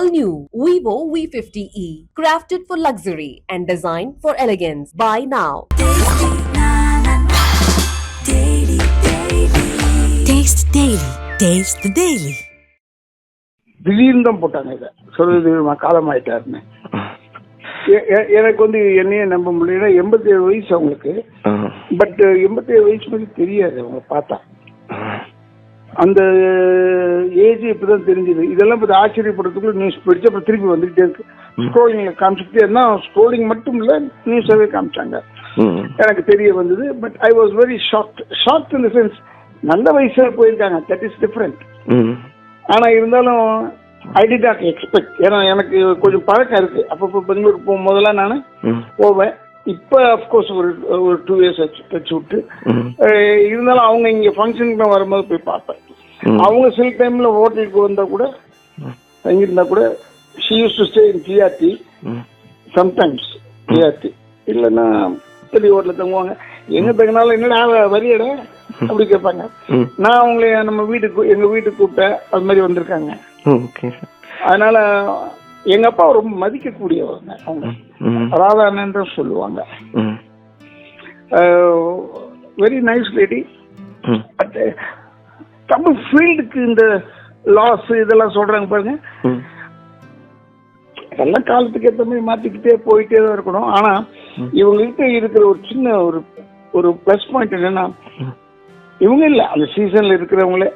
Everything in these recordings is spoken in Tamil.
All new Vivo V50e, crafted for luxury and designed for elegance. Buy now. Taste Daily. Taste the Daily. திடீர்னு தான் போட்டாங்க இதை சொல்றது காலமாயிட்டாருன்னு எனக்கு வந்து என்னையே நம்ப முடியல எண்பத்தி ஏழு வயசு அவங்களுக்கு பட் எண்பத்தி ஏழு வயசு மாதிரி தெரியாது அவங்க பார்த்தா அந்த ஏஜ் இப்பதான் தெரிஞ்சது. இதெல்லாம் பத்தி ஆச்சரியப்படுறதுக்குள்ள நியூஸ் போயிடுச்சு அப்புறம் திருப்பி வந்துகிட்டே இருக்கு. ஸ்க்ரோலிங்ல காமிச்சிட்டே இருந்தா ஸ்க்ரோலிங் மட்டும் இல்ல நியூஸாவே காமிச்சாங்க. எனக்கு தெரிய வந்தது but I was very shocked shocked in the sense நல்ல வயசுல போயிருக்காங்க தட் இஸ் டிஃப்ரெண்ட் ஆனா இருந்தாலும் ஐ டி நாட் எக்ஸ்பெக்ட் ஏன்னா எனக்கு கொஞ்சம் பழக்கம் இருக்கு. அப்பப்போ பெங்களூருக்கு போகும்போதெல்லாம் நான் போவேன். இப்ப அப்கோர்ஸ் ஒரு ஒரு டூ இயர்ஸ் வச்சு விட்டு இருந்தாலும் அவங்க இங்க ஃபங்க்ஷனுக்கு வரும்போது போய் பார்ப்பேன். அவங்க சில டைம்ல ஹோட்டலுக்கு வந்தா கூட தங்கியிருந்தா கூட she use to stay in GRT sometimes GRT இல்லைன்னா பெரிய ஹோட்டலில் தங்குவாங்க. எங்க தங்கினாலும் என்னடா வரியடா அப்படி கேட்பாங்க. நான் அவங்கள நம்ம வீட்டுக்கு எங்க வீட்டுக்கு கூப்பிட்டேன். அது மாதிரி வந்திருக்காங்க. அதனால எங்க அப்பா ரொம்ப மதிக்கக்கூடியவங்க அவங்க. ராதானன்ற சொல்லுவாங்க. Very nice lady but Tamil ஃபீல்டுக்கு இந்த லாஸ் இதெல்லாம் சொல்றாங்க பாருங்க. எல்லாம் காலத்துக்கு ஏற்ற மாதிரி மாத்திக்கிட்டே போயிட்டே தான் இருக்கணும். ஆனா இவங்க கிட்ட இருக்கிற ஒரு சின்ன ஒரு ஒரு பிளஸ் பாயிண்ட் என்னன்னா இவங்க இல்ல அந்த சீசன்ல இருக்கிறவங்களே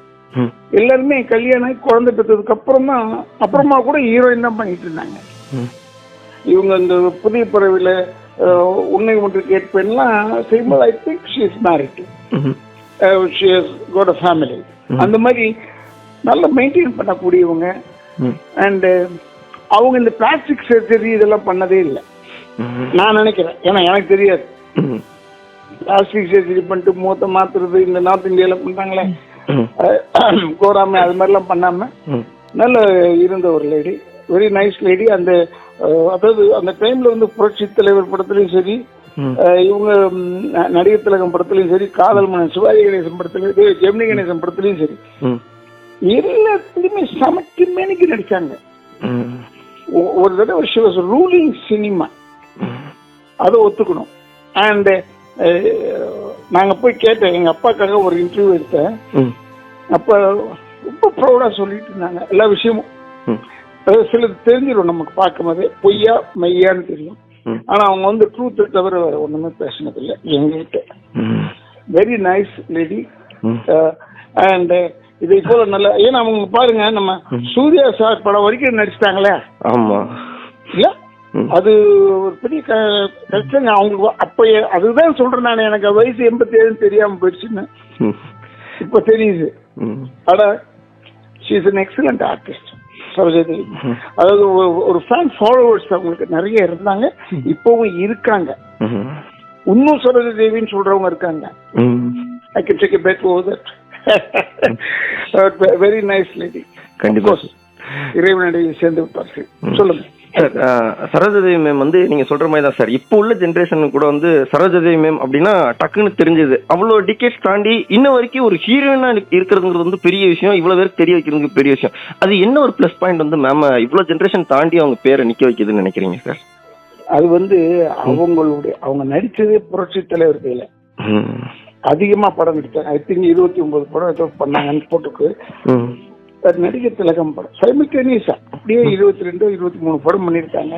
எல்லாருமே கல்யாணம் ஆகி குழந்தை பெற்றதுக்கு அப்புறம் தான் அப்புறமா கூட ஹீரோயின் தான் பண்ணிட்டு இருந்தாங்க. இவங்க இந்த புதிய பறவையில அஹ், உன்னை ஒன்று கேட்பேன்லாம் செய்யும்போது I think she is married she has got a family அந்த மாதிரி நல்லா மெயின்டைன் பண்ணக்கூடியவங்க. அண்ட் அவங்க இந்த பிளாஸ்டிக் சர்ஜரி இதெல்லாம் பண்ணதே இல்லை. நான் நினைக்கிறேன். ஏன்னா எனக்கு தெரியாது. பிளாஸ்டிக் சர்ஜரி பண்ணிட்டு மூத்த மாத்துறது இந்த நார்த் இந்தியால பண்றாங்களே. அஹ், கோராமை அது மாதிரிலாம் பண்ணாம நல்ல இருந்த ஒரு லேடி வெரி நைஸ் லேடி அந்த அதாவது அந்த டைம்ல வந்து புரட்சி தலைவர் படத்துலயும் சரி இவங்க நடிகர் திலகம் படத்துலயும் சரி காதல் மன்னன் சிவாஜி கணேசன் படத்துலயும் சரி ஜெமினி கணேசன் படத்துலயும் சரி. எல்லாத்துலயுமே சமைக்கு மேனிக்கு நடிச்சாங்க. ஒரு தடவை ரூலிங் சினிமா அதை ஒத்துக்கணும். அண்ட் நாங்க போய் கேட்டேன். எங்க அப்பாக்காக ஒரு இன்டர்வியூ எடுத்தேன். அப்ப ரொம்ப ப்ரௌடா சொல்லிட்டு இருந்தாங்க. எல்லா விஷயமும். சிலது தெரிஞ்சிடும் நமக்கு பார்க்கும் போதே பொய்யா மெய்யான்னு தெரியும். ஆனா அவங்க வந்து ட்ரூத்தை தவிர வேற ஒண்ணுமே பேசினதில்லை. எங்ககிட்ட. வெரி நைஸ் லேடி அண்ட் இதை போல நல்ல ஏன்னா அவங்க பாருங்க நம்ம சூர்யா சார் படம் வரைக்கும் நடிச்சிட்டாங்களே. ஆமா. இல்ல? அது ஒரு பெரிய கஷ்டங்க அவங்களுக்கு அப்ப அதுதான் சொல்றேன் நான். எனக்கு வயசு எண்பத்தி ஏழு தெரியாம போயிடுச்சுன்னு. இப்ப தெரியுது. ஆனா she is an excellent artist சரோஜதி அதாவது ஒரு- ஃபேன் ஃபாலோவர்ஸ் அவங்களுக்கு நிறைய இருந்தாங்க. இப்பவும் இருக்காங்க. இன்னும் சரோஜ தேவின்னு சொல்றவங்க இருக்காங்க. I can take back over that very nice lady கண்டிப்பா. இறைவனடி சேர்ந்து விட்டார்கள். சொல்லுங்க. சார் சரோஜதேவி மேம் வந்து நீங்க சொல்ற மாதிரி தான் சார் இப்போ உள்ள ஜென்ரேஷன் கூட வந்து சரோஜதேவி மேம் அப்படின்னா டக்குன்னு தெரிஞ்சது. அவ்வளோ டிக்கெட்ஸ் தாண்டி இன்ன வரைக்கும் ஒரு ஹீரோயினா இருக்கிறதுங்கிறது வந்து பெரிய விஷயம். இவ்வளவு பேருக்கு தெரிய வைக்கிறது பெரிய விஷயம். அது என்ன ஒரு ப்ளஸ் பாயிண்ட் வந்து மேம் இவ்வளவு ஜென்ரேஷன் தாண்டி அவங்க பேரை நிக்க வைக்குதுன்னு நினைக்கிறீங்க சார் அது வந்து அவங்களுடைய அவங்க நடிச்சதே புரட்சி தலைவர் கையில. அதிகமா படம் நடிச்சாங்க ஐ திங்க் இருபத்தி ஒன்பது படம் ஏதோ பண்ணாங்கன்னு போட்டுக்கு அது நடிகர் திலகம் படம். சைமில்டேனியஸா அப்படியே இருபத்தி ரெண்டு இருபத்தி மூணு படம் பண்ணியிருக்காங்க.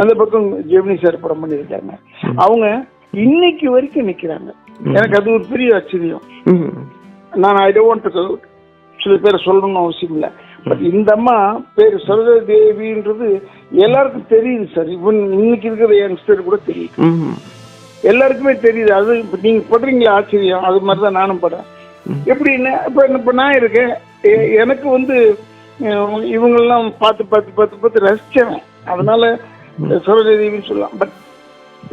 அந்த பக்கம் ஜெமினி சார் படம் பண்ணியிருக்காங்க. அவங்க இன்னைக்கு வரைக்கும் நிக்கிறாங்க. எனக்கு அது ஒரு பெரிய ஆச்சரியம். நான் ஐ டோன்ட் சில பேர் சொல்லணும்னு அவசியம் இல்லை. பட் இந்த அம்மா பேர் சரோஜா தேவின்றது எல்லாருக்கும் தெரியுது சார். இவன் இன்னைக்கு இருக்கிற யங்ஸ்டர் கூட தெரியும் எல்லாருக்குமே தெரியுது. அது நீங்க படுறீங்களா? ஆச்சரியம். அது மாதிரி தான் நானும் படுறேன். எப்படின்னா இப்ப இப்ப நான் இருக்கேன். எனக்கு வந்து இவங்கெல்லாம் பார்த்து பார்த்து பார்த்து பார்த்து ரசிச்சவன். அதனால சரோஜா தேவின்னு சொல்லலாம். பட்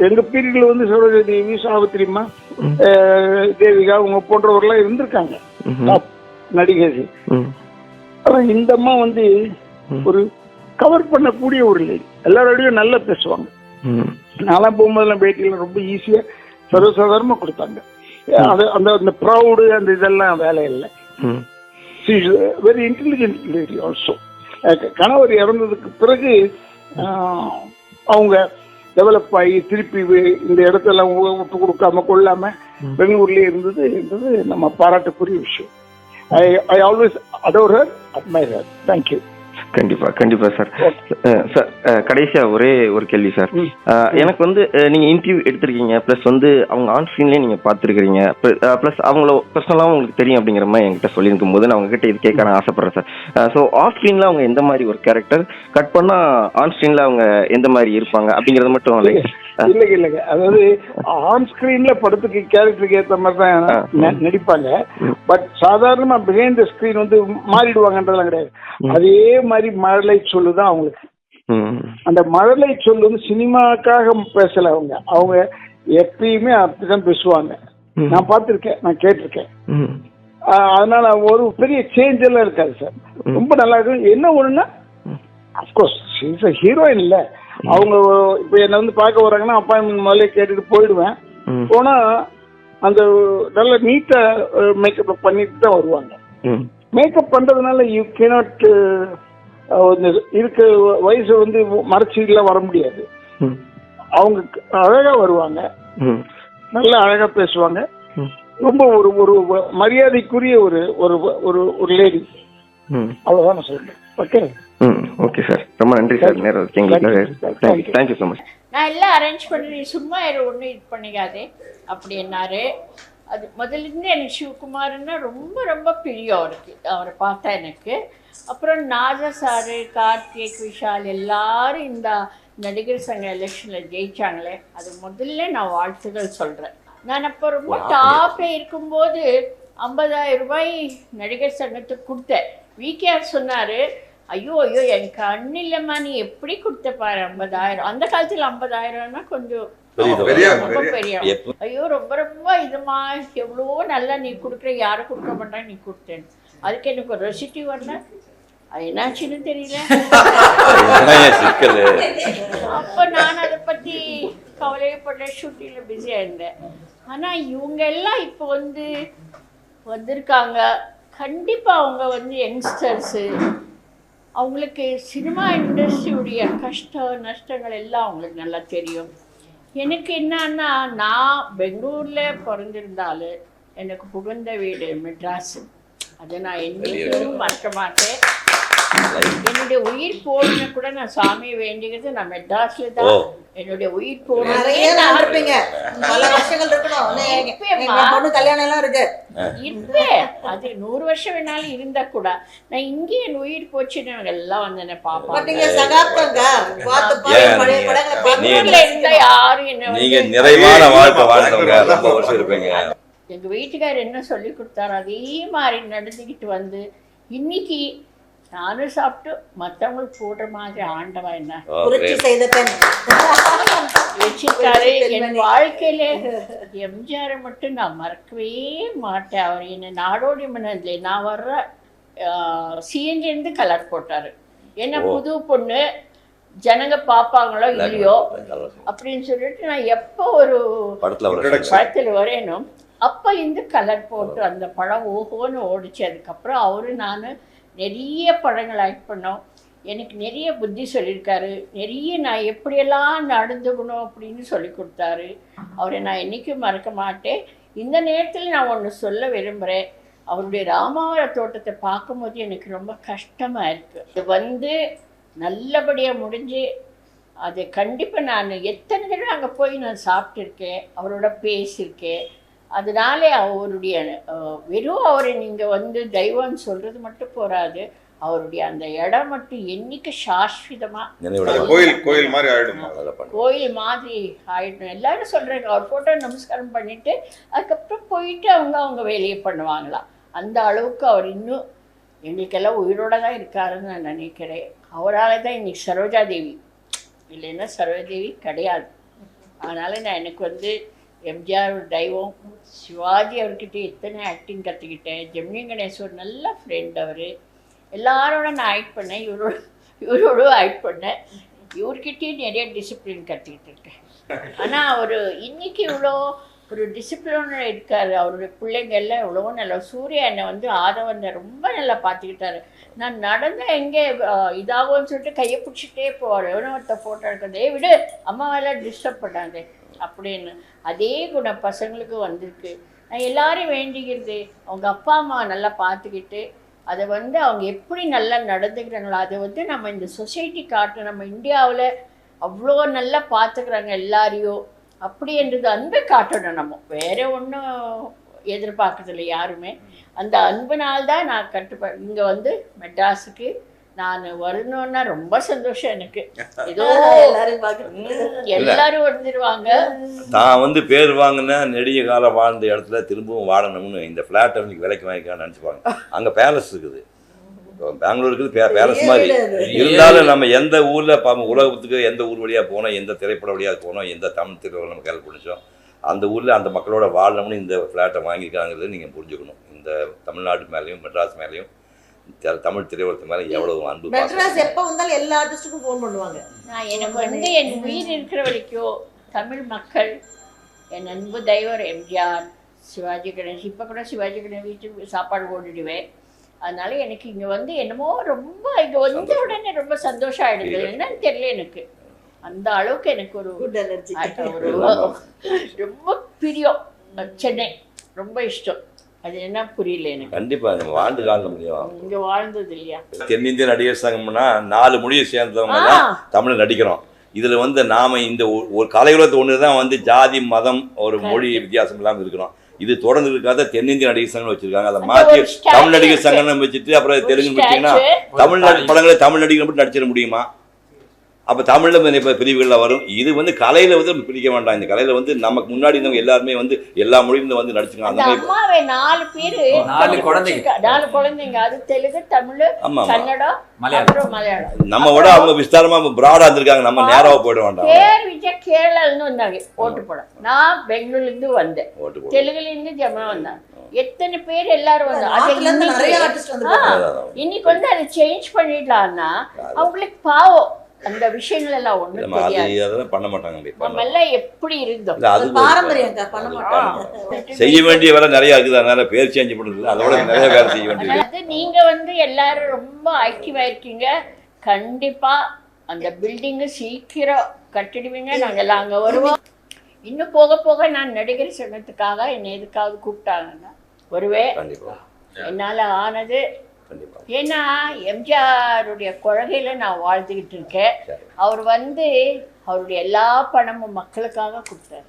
எங்க பீரியட்ல வந்து சரோஜா தேவி சாவித்திரிமா தேவிகா அவங்க போன்றவர்கள்லாம் இருந்திருக்காங்க. நடிகர்கள். ஆனா இந்த அம்மா வந்து ஒரு கவர் பண்ணக்கூடிய ஒரு லேடி எல்லாரோடையும் நல்லா பேசுவாங்க. நான்லாம் போகும்போதெல்லாம் பேட்டியில ரொம்ப ஈஸியா சர்வசாதாரணமா கொடுத்தாங்க. அது அந்த அந்த ப்ரௌடு அந்த இதெல்லாம் வேலை இல்லை. வெரி இன்டெலிஜென்ட் லேடி ஆல்சோ கணவர் இறந்ததுக்கு பிறகு அவங்க டெவலப் ஆகி திருப்பி இந்த இடத்தெல்லாம் வு- விட்டு கொடுக்காம கொள்ளாம பெங்களூர்லயே இருந்தது இருந்தது நம்ம பாராட்டக்கூடிய விஷயம். I I always adore her admire her thank you கண்டிப்பா கண்டிப்பா சார் சார் கடைசியா ஒரே ஒரு கேள்வி சார் எனக்கு வந்து நீங்க இன்டர்வியூ எடுத்திருக்கீங்க ப்ளஸ் வந்து அவங்க ஆன் ஸ்க்ரீன்லயே நீங்க பார்த்துருக்கீங்க ப்ளஸ் அவங்கள பர்சனலாகவும் உங்களுக்கு தெரியும் அப்படிங்கிற மாதிரி என்கிட்ட சொல்லியிருக்கும் போது நான் உங்ககிட்ட இது கேட்க நான் ஆசைப்படுறேன் சார் ஸோ ஆஃப் ஸ்க்ரீன்ல அவங்க எந்த மாதிரி ஒரு கேரக்டர் கட் பண்ணா ஆன் ஸ்க்ரீன்ல அவங்க எந்த மாதிரி இருப்பாங்க அப்படிங்கறது மட்டும் லைக் இல்லைங்க இல்லைங்க. அதாவது ஆன் ஸ்கிரீன்ல படத்துக்கு கேரக்டருக்கு ஏத்த மாதிரி தான் நடிப்பாங்க. பட் சாதாரணமா பிஹைண்ட் த ஸ்கிரீன் வந்து மாறிடுவாங்கன்றதெல்லாம் கிடையாது. அதே மாதிரி மழலை சொல்லுதான் அவங்களுக்கு. அந்த மழலை சொல் வந்து சினிமாக்காக பேசல அவங்க. அவங்க எப்பயுமே அப்படிதான் பேசுவாங்க. நான் பார்த்திருக்கேன் நான் கேட்டிருக்கேன். அதனால ஒரு பெரிய சேஞ்ச் எல்லாம் இருக்காது சார். ரொம்ப நல்லா இருக்கும் என்ன ஒண்ணுன்னா அப்கோர்ஸ் இஸ் ஹீரோயின் இல்ல. அவங்க இப்ப என்ன வந்து பார்க்க வராங்கன்னா அப்பாயின்மெண்ட் முதல்ல கேட்டுட்டு போயிடுவேன். போனா அந்த நல்ல நீட்டா மேக்கப் பண்ணிட்டு தான் வருவாங்க. மேக்கப் பண்றதுனால யூ கேனாட் இருக்க வயசு வந்து மறைச்சிலாம் வர முடியாது. அவங்க அழகா வருவாங்க. நல்லா அழகா பேசுவாங்க. ரொம்ப ஒரு ஒரு மரியாதைக்குரிய ஒரு ஒரு ஒரு ஒரு லேடி அவ்வளவுதான் நான் சொல்றேன். ஓகே ஓகே சார் ரொம்ப நன்றி சார் நேரம். தேங்க்யூ தேங்க்யூ ஸோ மச் நான் எல்லாம் அரேஞ்ச் பண்ணி சும்மா ஒன்றும் இது பண்ணிக்காதே. அப்படின்னாரு அது முதல்ல இருந்து எனக்கு சிவகுமார்னா ரொம்ப ரொம்ப பிரியம் அவருக்கு. அவரை பார்த்தா எனக்கு. அப்புறம் நாஜா சாரு கார்த்திக் விஷால் எல்லாரும் இந்த நடிகர் சங்க எலெக்ஷனில் ஜெயிச்சாங்களே அது முதல்ல நான் வாழ்த்துக்கள் சொல்கிறேன் நான் அப்போ ரொம்ப டாப்பில் இருக்கும்போது ஐம்பதாயிரம் ரூபாய் நடிகர் சங்கத்துக்கு கொடுத்தேன். விகேஆர் சொன்னார் ஐயோ ஐயோ என் கண்ணு இல்லைம்மா நீ எப்படி கொடுத்த பாரு ஐம்பதாயிரம்? அந்த காலத்தில் ஐம்பதாயிரம்னா கொஞ்சம் பெரிய ரொம்ப பெரிய ஐயோ ரொம்ப ரொம்ப இதுமா எவ்வளோ நல்லா நீ கொடுக்குற யாரும் கொடுக்க மாட்டாங்க நீ கொடுத்தேன். அதுக்கு எனக்கு ஒரு ரெசிட்டி வரல. அது என்னாச்சுன்னு தெரியல. சிக்கல். அப்போ நான் அதை பற்றி கவலையப்பட்ட ஷூட்டிங்கில் பிஸியாக இருந்தேன் ஆனால் இவங்க எல்லாம் இப்போ வந்து வந்திருக்காங்க. கண்டிப்பாக அவங்க வந்து யங்ஸ்டர்ஸு அவங்களுக்கு சினிமா இண்டஸ்ட்ரியுடைய கஷ்ட நஷ்டங்கள் எல்லாம் அவங்களுக்கு நல்லா தெரியும். எனக்கு என்னன்னா நான் பெங்களூரில் பிறந்திருந்தாலும் எனக்கு புகுந்த வீடு மெட்ராஸு. அதை நான் என்னைக்கும் மறக்க மாட்டேன். என்னுடைய உயிர் போகணும்னு கூட நான் சாமியை வேண்டிக்கிறது நான் மெட்ராஸ்ல. தான். என்னுடைய உயிர் நிறைய போகணும் நாள் இருப்பீங்க. பல வருஷங்கள் இருக்கணும். பொண்ணு கல்யாணம் எல்லாம் இருக்கு. இருப்பேன் அது நூறு வருஷம் வேணாலும் இருந்தா கூட. நான் இங்கே என் உயிர் போச்சுன்னு அவங்க எல்லாம் வந்து என்ன பார்ப்பாங்க. நீங்க சகாப்தங்க. பெங்களூர்ல இருந்தா யாரும் என்ன நீங்க நிறைவான வாழ்க்கை வாழ்ந்தவங்க. ரொம்ப வருஷம் இருப்பீங்க. எங்க வீட்டுக்காரர் என்ன சொல்லி கொடுத்தாரோ அதே மாதிரி நடந்துக்கிட்டு வந்து இன்னைக்கு நானும் சாப்பிட்டு மற்றவங்களுக்கு போடுற மாதிரி ஆண்டவா என்ன? வச்சிருக்காரு. என் வாழ்க்கையில எம்ஜிஆரை மட்டும் நான் மறக்கவே மாட்டேன். அவர் என்னை நாடோடி மன்னதில் நான் வர்ற சிஎன்ஜி இருந்து கலர் போட்டாரு. என்ன. புது பொண்ணு ஜனங்க பார்ப்பாங்களோ இல்லையோ அப்படின்னு சொல்லிட்டு நான் எப்போ ஒரு படத்துல வரையணும் அப்போ இந்த கலர் போட்டு அந்த படம் ஓஹோன்னு ஓடிச்சு. அதுக்கப்புறம் அவரு நான் நிறைய படங்கள் ஆக்ட் பண்ணோம். எனக்கு நிறைய புத்தி சொல்லியிருக்காரு. நிறைய நான் எப்படியெல்லாம் நடந்துக்கணும் அப்படின்னு சொல்லி கொடுத்தாரு. அவரை நான் என்றைக்கும் மறக்க மாட்டேன். இந்த நேரத்தில் நான் ஒன்று சொல்ல விரும்புகிறேன் அவருடைய ராமாவர தோட்டத்தை பார்க்கும்போது எனக்கு ரொம்ப கஷ்டமாக இருக்குது இது வந்து நல்லபடியாக முடிஞ்சு அது கண்டிப்பாக நான் எத்தனை தடவை அங்கே போய் நான் சாப்பிட்ருக்கேன் அவரோட பேசியிருக்கேன் அதனால அவருடைய வெறும் அவரை நீங்கள் வந்து தெய்வம்னு சொல்கிறது மட்டும் போராது அவருடைய அந்த இடம் மட்டும் என்னைக்கு சாஸ்வதமாக கோயில் கோயில் மாதிரி ஆயிடுமா. கோயில் மாதிரி ஆயிடும் எல்லாரும் சொல்கிறாங்க அவர் ஃபோட்டோ நமஸ்காரம் பண்ணிட்டு அதுக்கப்புறம் போயிட்டு அவங்க அவங்க வேலையை பண்ணுவாங்களாம் அந்த அளவுக்கு அவர் இன்னும் எங்களுக்கெல்லாம் உயிரோட தான் இருக்காருன்னு நான் நினைக்கிறேன். அவரால் தான் இன்னைக்கு சரோஜா தேவி இல்லைன்னா சரோஜாதேவி கிடையாது. அதனால் நான் எனக்கு வந்து எம்ஜிஆர் ஒரு சிவாஜி அவர்கிட்ட எத்தனை ஆக்டிங் கற்றுக்கிட்டேன் ஜெமினி கணேஷ் ஒரு நல்ல ஃப்ரெண்ட் அவர். எல்லாரோட நான் ஆக்ட் பண்ணேன் இவரோட இவரோட ஆக்ட் பண்ணேன். இவர்கிட்டயும் நிறைய டிசிப்ளின் கற்றுக்கிட்டு இருக்கேன். ஆனால் அவர் இன்னைக்கு இவ்வளோ ஒரு டிசிப்ளினோட இருக்கார். அவருடைய பிள்ளைங்க எல்லாம் எவ்வளவோ நல்லா சூர்யா என்னை வந்து ஆதவனை ரொம்ப நல்லா பார்த்துக்கிட்டாரு. நான் நடந்த எங்கே இதாகும்னு சொல்லிட்டு கையை பிடிச்சிட்டே போவார். எவ்வளோ ஒருத்த ஃபோட்டோ எடுக்கிறதே விடு அம்மாவெல்லாம் டிஸ்டர்ப் பண்ணாதே. அப்படின்னு அதே குணம் பசங்களுக்கு வந்திருக்கு. நான் எல்லாரையும் வேண்டிக்கிறது அவங்க அப்பா அம்மா நல்லா பார்த்துக்கிட்டு அதை வந்து அவங்க எப்படி நல்லா நடந்துக்கிறாங்களோ அதை வந்து நம்ம இந்த சொசைட்டி காட்டணும் நம்ம இந்தியாவில் அவ்வளோ நல்லா பார்த்துக்கிறாங்க எல்லாரையும். அப்படி என்றது அன்பை காட்டணும் நம்ம. வேறு ஒன்றும் எதிர்பார்க்கறதில்ல யாருமே. அந்த அன்புனால்தான் நான் கட்டுப்ப இங்கே வந்து மெட்ராஸுக்கு நான் வரணும்னா ரொம்ப சந்தோஷம் எனக்கு. ஏதோ எல்லாரும் வந்துடுவாங்க தான் வந்து பேர் வாங்கின நெடிய காலம் வாழ்ந்த இடத்துல திரும்பவும் வாழணும்னு இந்த ஃப்ளாட்டை வந்து விலைக்கு வாங்கிக்கலாம்னு நினச்சிப்பாங்க. அங்கே பேலஸ் இருக்குது. இப்போ பெங்களூர் இருக்குது பேலஸ் மாதிரி. இருந்தாலும் நம்ம எந்த ஊரில் பா உலகத்துக்கு எந்த ஊர் வழியாக போனோம் எந்த திரைப்பட வழியாக போனோம் எந்த தமிழ் திரைப்படம் நம்ம கேள்வி பிடிச்சோம் அந்த ஊரில் அந்த மக்களோட வாழணும்னு இந்த ஃப்ளாட்டை வாங்கியிருக்காங்கிறது நீங்கள் புரிஞ்சுக்கணும். இந்த தமிழ்நாடு மேலேயும் மெட்ராஸ் மேலேயும் தமிழ் திரைப்படத்து மேலே எவ்வளவு அன்பு மெட்ராஸ். எப்ப வந்தாலும் எல்லா ஆர்டிஸ்டுக்கும் ஃபோன் பண்ணுவாங்க. நான் எனக்கு வந்து என் உயிர் இருக்கிற வரைக்கும் தமிழ் மக்கள் என் அன்பு தெய்வர் எம்ஜிஆர் சிவாஜி கணேஷ் இப்போ கூட சிவாஜி கணேஷ் வீட்டுக்கு சாப்பாடு போட்டுடுவேன். அதனால எனக்கு இங்கே வந்து என்னமோ ரொம்ப இங்கே வந்த உடனே ரொம்ப சந்தோஷம் ஆயிடுது. என்னன்னு தெரியல எனக்கு. அந்த அளவுக்கு எனக்கு ஒரு குட் எனர்ஜி ஒரு ரொம்ப. பிரியம். சென்னை. ரொம்ப இஷ்டம். அது என்ன புரியல எனக்கு. கண்டிப்பா நம்ம வாழ்ந்து காண முடியும். இங்கே வாழ்ந்தது இல்லையா தென்னிந்திய நடிகர் சங்கம்னா நாலு மொழியை சேர்ந்தவங்க. தான் தமிழ் நடிக்கிறோம். இதுல வந்து நாம இந்த ஒரு கலையுலகத்து ஒன்று தான் வந்து ஜாதி மதம் ஒரு மொழி வித்தியாசம் இல்லாமல் இருக்கிறோம். இது தொடர்ந்து இருக்காத தென்னிந்திய நடிகர் சங்கம் வச்சிருக்காங்க. அதை மாற்றி தமிழ் நடிகர். சங்கம் வச்சுட்டு அப்புறம் தெலுங்கு வச்சீங்கன்னா. தமிழ்நாட்டு படங்களை தமிழ் நடிகர் மட்டும் நடிச்சிட முடியுமா? அப்போ தமிழில் இப்போ பிரிவுகளில் வரும்? இது வந்து கலையில வந்து நம்ம பிரிக்க வேண்டாம். இந்த கலையில வந்து நமக்கு முன்னாடி இருந்தவங்க எல்லாருமே வந்து எல்லா மொழியும் வந்து நடிச்சிருக்காங்க. அந்த அம்மாவை நாலு பேரு நாலு குழந்தைங்க. நாலு குழந்தைங்க. அது தெலுங்கு தமிழ் ஆமா ஆமா. கன்னடம் மலையாளம். மலையாளம். நம்ம விட அவங்க விஸ்தாரமா பிராடா இருந்திருக்காங்க. நம்ம நேராக போயிட வேண்டாம். பேர் விஜய் கேரளான்னு வந்தாங்க. ஓட்டு போட நான் பெங்களூர்ல இருந்து வந்தேன். ஓட்டு போட தெலுங்குல இருந்து ஜமா வந்தாங்க. எத்தனை பேர் எல்லாரும் வந்தாங்க. இன்னைக்கு வந்து அதை சேஞ்ச் பண்ணிடலாம்னா அவங்களுக்கு பாவம். அந்த விஷயங்கள் எல்லாம் அது தெரியாது. அதெல்லாம் பண்ண மாட்டாங்க நம்ம எல்லாம் எப்படி இருந்தோம்? அது ஒரு பாரம்பரியம்க்கா, பண்ண மாட்டாங்க. செய்ய வேண்டிய வேலை நிறைய இருக்குது அதனால பேர் சேஞ்ச் பண்ணுறது அதோட நிறைய வேலை செய்ய வேண்டியது நீங்க வந்து எல்லாரும் ரொம்ப ஆக்டிவா இருக்கீங்க. கண்டிப்பா அந்த பில்டிங் சீக்கிரம் கட்டிடுவீங்க. நாங்க எல்லாம் அங்க வருவோம். இன்னும் போக போக நான் நடிகர் சங்கத்துக்காக என்னை எதுக்காவது கூப்பிட்டாங்கன்னா வருவேன் கண்டிப்பா. என்னால ஆனது கண்டிப்பா. ஏன்னா எம்ஜிஆருடைய கொள்கையில நான் வாழ்ந்துகிட்டு இருக்கேன். அவர் வந்து அவருடைய எல்லா பணமும் மக்களுக்காக கொடுத்தாரு.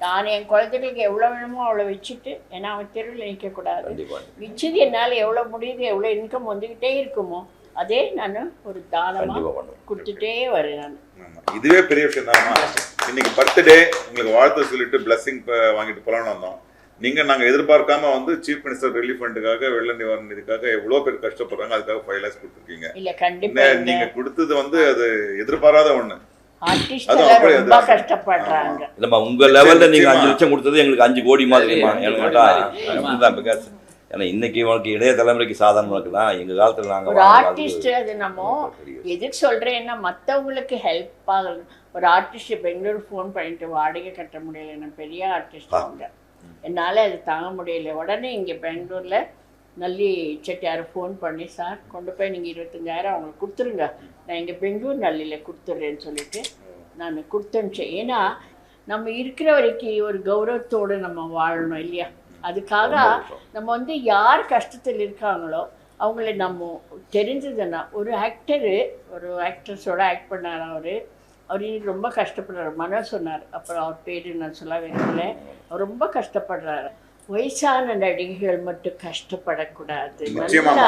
நான் என் குழந்தைகளுக்கு எவ்வளோ வேணுமோ அவ்வளோ வச்சுட்டு ஏன்னா அவன் தெருவில் நிற்கக்கூடாது மிச்சது என்னால் எவ்வளோ முடியுது எவ்வளோ இன்கம் வந்துக்கிட்டே இருக்குமோ அதே நான் ஒரு தானமாக கொடுத்துட்டே வரேன் நான். இதுவே பெரிய விஷயம் தான். இன்னைக்கு பர்த்டே உங்களுக்கு வாழ்த்து சொல்லிட்டு பிளஸிங் வாங்கிட்டு போலாம்னு வந்தோம். நீங்க நாங்க எதிர்பார்க்காம வந்து சீஃப் மினிஸ்டர் ரிலீஃப் ஃபண்டுக்காக வெள்ள நிவாரண நிதிக்காக எவ்வளவு பேர் கஷ்டப்படுறாங்க அதுக்காக ஃபைவ் லேக்ஸ் கொடுத்துருக்கீங்க. இல்லை என்ன, கண்டிப்பாக நீங்க கொடுத்தது வந்து அது எதிர்பாராத இல்லம்மா உங்க லெவல்ல நீங்க. அஞ்சு லட்சம் கொடுத்தது எங்களுக்கு அஞ்சு கோடி மாதிரி. ஏன்னா இன்னைக்கு உனக்கு இளைய தலைமுறைக்கு சாதாரணமா இருக்கலாம் எங்க காலத்துல நாங்க ஒரு ஆர்டிஸ்ட் அது நம்ம. எதுக்கு சொல்றேன்னா மற்றவங்களுக்கு ஹெல்ப் ஆகணும். ஒரு ஆர்டிஸ்ட் பெங்களூர் ஃபோன் பண்ணிட்டு வாடகை கட்ட முடியல பெரிய ஆர்டிஸ்ட் அவங்க. என்னால் அது தாங்க முடியல. உடனே இங்கே பெங்களூரில் நல்லி செட்டியார் ஃபோன் பண்ணி சார் கொண்டு போய் நீங்கள் இருபத்தஞ்சாயிரம் அவங்களுக்கு கொடுத்துருங்க. நான் இங்கே பெங்களூர் நல்லியில் கொடுத்துட்றேன்னு சொல்லிட்டு நான் கொடுத்தனுச்சேன் ஏன்னா நம்ம இருக்கிற வரைக்கும் ஒரு கௌரவத்தோடு நம்ம வாழணும் இல்லையா? அதுக்காக நம்ம வந்து யார் கஷ்டத்தில் இருக்காங்களோ அவங்கள நம்ம தெரிஞ்சதுன்னா ஒரு ஆக்டரு ஒரு ஆக்ட்ரஸோட ஆக்ட் பண்ணார் அவர் அவர் இன்னைக்கு ரொம்ப கஷ்டப்படுறாரு. மனோ சொன்னார். அப்புறம் அவர் பேர் நான் சொல்ல அவர் ரொம்ப கஷ்டப்படுறாரு. வயசான நடிகைகள் மட்டும் கஷ்டப்படக்கூடாது. அவங்க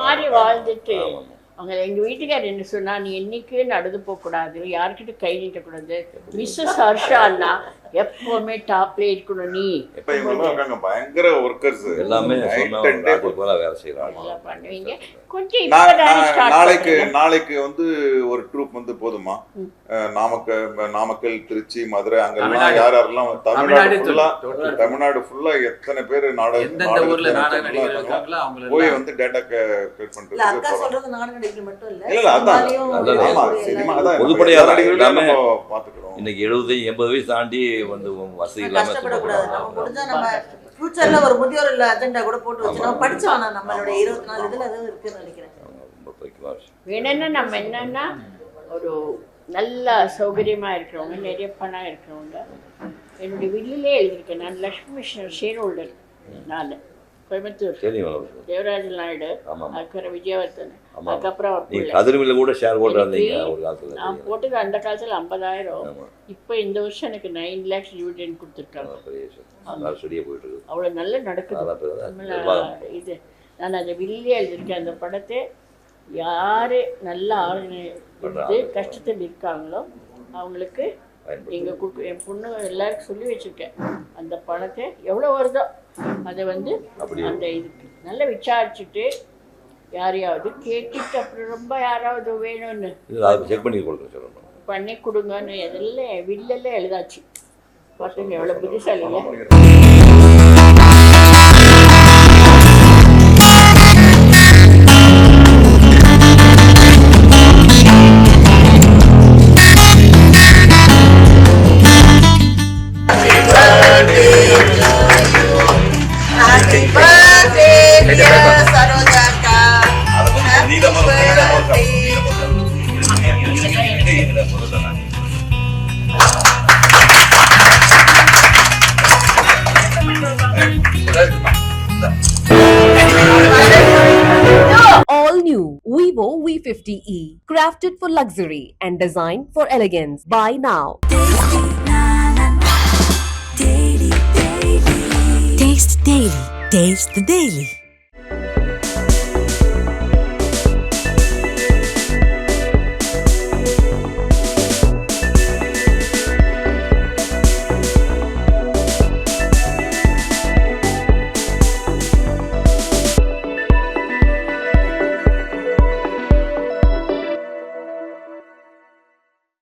மாதிரி வாழ்ந்துட்டு. அவங்க எங்க வீட்டுக்காரர் என்ன சொன்னா நீ என்னைக்கு நடந்து போக கூடாது யார்கிட்ட கை நீட்டக்கூடாது? மிஸ்ஸஸ் ஹர்ஷா அண்ணா எப்பவுமே டாப்ல இருக்கணும் நீ. இப்ப இவங்க பயங்கர ஒர்க்கர்ஸ் எல்லாமே போல வேலை செய்யறாங்க பண்ணுவீங்க. கொஞ்சம் நாளைக்கு நாளைக்கு வந்து ஒரு ட்ரூப் வந்து போதுமா? நாமக்கல் நாமக்கல் திருச்சி மதுரை அங்கெல்லாம். யார் யாரெல்லாம் தமிழ்நாடு தமிழ்நாடு ஃபுல்லா. தமிழ்நாடு ஃபுல்லா எத்தனை பேர் நாடக எந்தெந்த ஊர்ல நாடக நாடகத்துல நடிகர்கள் இருக்காங்களோ, இருக்காங்களோ அவங்கள போய் வந்து டேட்டா கலெக்ட் மட்டும் இல்ல. அதான். பொதுப்படையா எல்லாமே நம்ம பாத்துக்கிறோம் இன்னைக்கு எழுபது எண்பது வயசு தாண்டி வந்து வசதி இல்லாம கஷ்டப்படக்கூடாது. நம்ம சுத்தப்படாது. முடிஞ்சா நம்ம ஃபியூச்சர்ல ஒரு முதியோர் இல்ல அஜெண்டா கூட போட்டு வச்சு படிச்சோம். நம்மளுடைய இருபத்தி நாலு இதுல அதுவும் இருக்குன்னு நினைக்கிறேன். வேணும்னா நம்ம என்னன்னா ஒரு நல்ல சௌகரியமா இருக்கிறவங்க நிறைய பணம் இருக்கிறவங்க. என்னுடைய வில்லிலே எழுதியிருக்கேன் நான் லக்ஷ்மி ஷேர் ஹோல்டர் நான். கோயம்புத்தூர் தெரியும். தேவராஜ நாயுடு. அதுக்கப்புறம் விஜயவர்தன். அதுக்கப்புறம் அவர் கூட ஷேர் போட்டு இருந்தீங்க எனக்கு ஒரு காலத்துல. நான் போட்டது அந்த காலத்துல ஐம்பதாயிரம். இப்போ இந்த வருஷம் எனக்கு நைன் லேக்ஸ் டிவிடெண்ட் கொடுத்துருக்காங்க. ஸ்டடியா போயிட்டு இருக்கு. அவ்வளோ நல்லா நடக்குது. இது நான் அதை வில்லியே எழுதியிருக்கேன். அந்த படத்தை யார் நல்ல இருந்து கஷ்டத்தில் இருக்காங்களோ அவங்களுக்கு கொடுக்க என் பொண்ணு எல்லாருக்கும் சொல்லி வச்சுருக்கேன். அந்த பணத்தை எவ்வளோ வருதோ அதை வந்து. அந்த இதுக்கு நல்லா விசாரிச்சுட்டு யாரையாவது கேட்டுட்டு அப்புறம் ரொம்ப யாராவது வேணும்னு செக் பண்ணி கொடுக்குறேன் பண்ணி கொடுங்கன்னு எதெல்லாம் வில்லெல்லாம் எழுதாச்சு. பார்த்துங்க எவ்வளோ புத்திசாலிங்க Happy luxury and design for elegance. Buy now. Taste Daily. Taste the Daily.